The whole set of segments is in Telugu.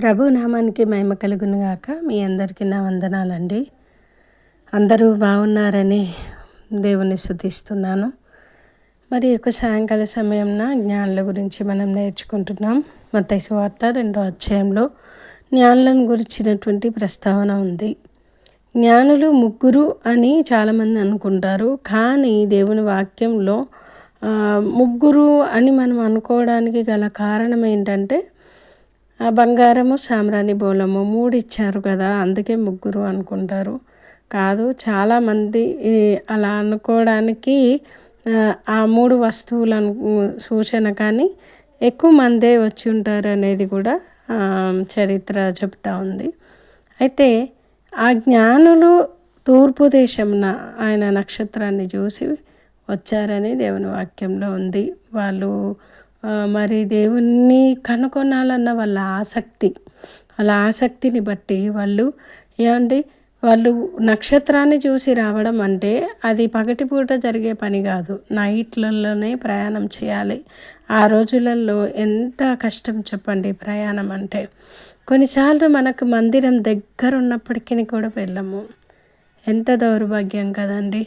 ప్రభు నామానికి మహిమ కలుగునుగాక మీ అందరికీ నా వందనాలండి. అందరూ బాగున్నారని దేవుని శుద్ధిస్తున్నాను మరి యొక్క సాయంకాల సమయంన జ్ఞానుల గురించి మనం నేర్చుకుంటున్నాం. మత వార్త రెండో అధ్యాయంలో జ్ఞానులను గురించినటువంటి ప్రస్తావన ఉంది. జ్ఞానులు ముగ్గురు అని చాలామంది అనుకుంటారు. కానీ దేవుని వాక్యంలో ముగ్గురు అని మనం అనుకోవడానికి గల కారణం ఏంటంటే బంగారము సామ్రాణి బోలము మూడు ఇచ్చారు కదా అందుకే ముగ్గురు అనుకుంటారు. కాదు చాలామంది అలా అనుకోవడానికి ఆ, మూడు వస్తువులను సూచన కానీ ఎక్కువ మందే వచ్చి ఉంటారు అనేది కూడా చరిత్ర చెప్తా ఉంది. అయితే ఆ జ్ఞానులు తూర్పు దేశంన ఆయన నక్షత్రాన్ని చూసి వచ్చారని దేవుని వాక్యంలో ఉంది. వాళ్ళు మరి దేవుణ్ణి కనుగొనాలన్న వాళ్ళ ఆసక్తి. వాళ్ళ ఆసక్తిని బట్టి వాళ్ళు ఏమండి వాళ్ళు నక్షత్రాన్ని చూసి రావడం అంటే అది పగటిపూట జరిగే పని కాదు. నైట్లలోనే ప్రయాణం చేయాలి. ఆ రోజులలో ఎంత కష్టం చెప్పండి ప్రయాణం అంటే. కొన్నిసార్లు మనకు మందిరం దగ్గర ఉన్నప్పటికీ కూడా వెళ్ళము. ఎంత దౌర్భాగ్యం కదండి.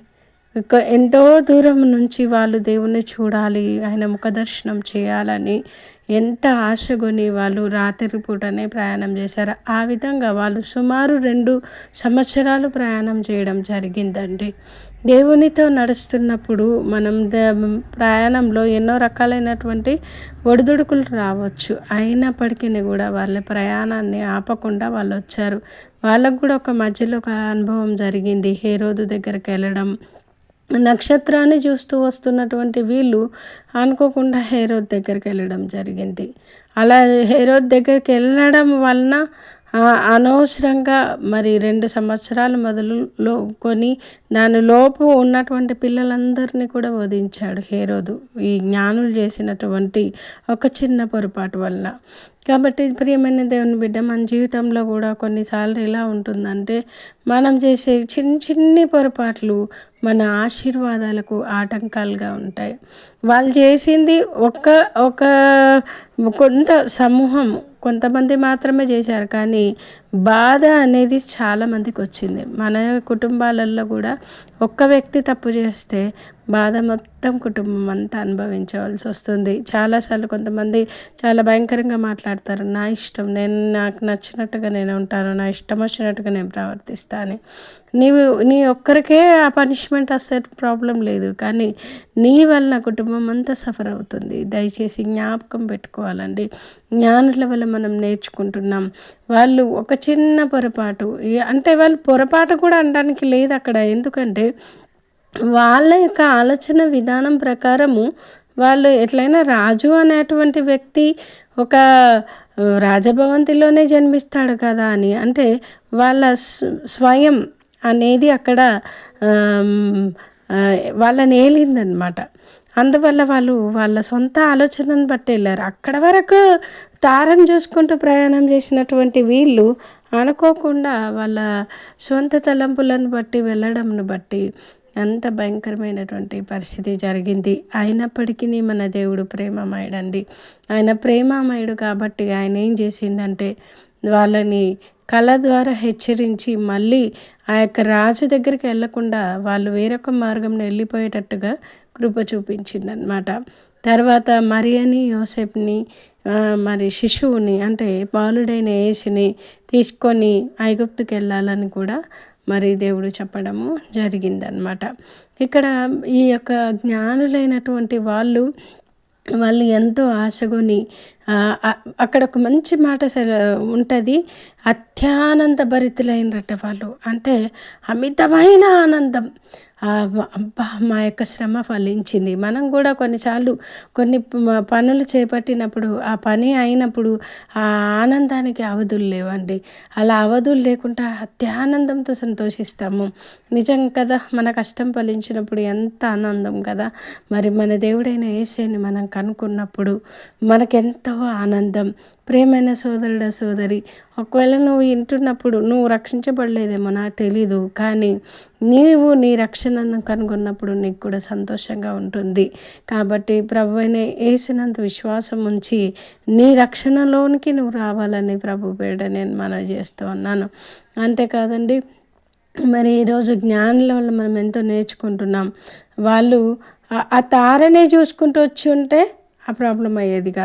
ఎంతో దూరం నుంచి వాళ్ళు దేవుణ్ణి చూడాలి ఆయన ముఖ దర్శనం చేయాలని ఎంత ఆశగొని వాళ్ళు రాత్రి పూటనే ప్రయాణం చేశారు ఆ విధంగా వాళ్ళు సుమారు రెండు సంవత్సరాలు ప్రయాణం చేయడం జరిగిందండి. దేవునితో నడుస్తున్నప్పుడు మనం ద- ప్రయాణంలో ఎన్నో రకాలైనటువంటి ఒడిదుడుకులు రావచ్చు. అయినప్పటికీ కూడా వాళ్ళ ప్రయాణాన్ని ఆపకుండా వాళ్ళు వచ్చారు. వాళ్ళకు కూడా ఒక మధ్యలో ఒక అనుభవం జరిగింది. హేరోదు దగ్గరికి వెళ్ళడం నక్షత్రాన్ని చూస్తూ వస్తున్నటువంటి వీళ్ళు అనుకోకుండా హేరోద్ దగ్గరికి వెళ్ళడం జరిగింది. అలా హేరోద్ దగ్గరికి వెళ్ళడం వలన అనవసరంగా మరి రెండు సంవత్సరాలు మొదలులో కొని దానిలోపు ఉన్నటువంటి పిల్లలందరినీ కూడా వధించాడు హేరోదు. ఈ జ్ఞానులు చేసినటువంటి ఒక చిన్న పొరపాటు వలన. కాబట్టి ప్రియమైన దేవుని బిడ్డ మన జీవితంలో కూడా కొన్నిసార్లు ఎలా ఉంటుందంటే మనం చేసే చిన్న చిన్ని పొరపాట్లు మన ఆశీర్వాదాలకు ఆటంకాలుగా ఉంటాయి. వాళ్ళు చేసింది ఒక ఒక కొంత సమూహం కొంతమంది మాత్రమే చేశారు. కానీ బాధ అనేది చాలామందికి వచ్చింది. మన కుటుంబాలలో కూడా ఒక్క వ్యక్తి తప్పు చేస్తే బాధ మొత్తం కుటుంబం అంతా అనుభవించవలసి వస్తుంది. చాలాసార్లు కొంతమంది చాలా భయంకరంగా మాట్లాడతారు. నా ఇష్టం నేను నాకు నచ్చినట్టుగా నేను ఉంటాను నా ఇష్టం వచ్చినట్టుగా నేను ప్రవర్తిస్తాను. నీవు నీ ఒక్కరికే ఆ పనిష్మెంట్ వస్తే ప్రాబ్లం లేదు. కానీ నీ వల్ల కుటుంబం అంతా సఫర్ అవుతుంది. దయచేసి జ్ఞాపకం పెట్టుకోవాలండి. జ్ఞానుల వల్ల మనం నేర్చుకుంటున్నాం. వాళ్ళు ఒక చిన్న పొరపాటు అంటే వాళ్ళు పొరపాటు కూడా అనడానికి లేదు అక్కడ. ఎందుకంటే వాళ్ళ యొక్క ఆలోచన విధానం ప్రకారము వాళ్ళు ఎట్లయినా రాజు అనేటువంటి వ్యక్తి ఒక రాజభవంతిలోనే జన్మిస్తాడు కదా అని. అంటే వాళ్ళ స్వయం అనేది అక్కడ వాళ్ళని ఏలిందనమాట అందువల్ల వాళ్ళు వాళ్ళ సొంత ఆలోచనను బట్టి వెళ్ళారు. అక్కడ వరకు తారం చూసుకుంటూ ప్రయాణం చేసినటువంటి వీళ్ళు అనుకోకుండా వాళ్ళ సొంత తలంపులను బట్టి వెళ్ళడంను బట్టి అంత భయంకరమైనటువంటి పరిస్థితి జరిగింది. అయినప్పటికీ మన దేవుడు ప్రేమమయుడండి. ఆయన ప్రేమమయుడు కాబట్టి ఆయన ఏం చేసిండంటే వాళ్ళని కళ ద్వారా హెచ్చరించి మళ్ళీ ఆ యొక్క రాజు దగ్గరికి వెళ్ళకుండా వాళ్ళు వేరొక మార్గంలో వెళ్ళిపోయేటట్టుగా కృప చూపించిందనమాట తర్వాత మరియని యోసెఫ్ని మరి శిశువుని అంటే బాలుడైన యేసుని తీసుకొని ఐగుప్తుకి వెళ్ళాలని కూడా మరి దేవుడు చెప్పడము జరిగిందనమాట ఇక్కడ ఈ యొక్క జ్ఞానులైనటువంటి వాళ్ళు వాళ్ళు ఎంతో ఆశగొని అక్కడ ఒక మంచి మాట ఉంటుంది. అత్యానంద భరితులైనట వాళ్ళు. అంటే అమితమైన ఆనందం. ఆ, అబ్బా మా యొక్క శ్రమ ఫలించింది. మనం కూడా కొన్నిసార్లు కొన్ని పనులు చేపట్టినప్పుడు ఆ పని అయినప్పుడు ఆ ఆనందానికి అవధులు లేవండి. అలా అవధులు లేకుండా అత్యానందంతో సంతోషిస్తాము. నిజం కదా మన కష్టం ఫలించినప్పుడు ఎంత ఆనందం కదా. మరి మన దేవుడైన ఏసేని మనం కనుక్కున్నప్పుడు మనకెంతో ఆనందం ప్రేమైన సోదరుడ సోదరి ఒకవేళ నువ్వు వింటున్నప్పుడు నువ్వు రక్షించబడలేదేమో నాకు తెలీదు కానీ నీవు నీ రక్షణను కనుగొన్నప్పుడు నీకు కూడా సంతోషంగా ఉంటుంది. కాబట్టి ప్రభు అయిన వేసినంత విశ్వాసం ఉంచి నీ రక్షణలోనికి నువ్వు రావాలని ప్రభు పేడ నేను మనవి చేస్తూ ఉన్నాను. అంతేకాదండి మరి ఈరోజు జ్ఞానుల వల్ల మనం ఎంతో నేర్చుకుంటున్నాం. వాళ్ళు ఆ తారనే చూసుకుంటూ వచ్చి ఉంటే ఆ ప్రాబ్లం అయ్యేది కాదు.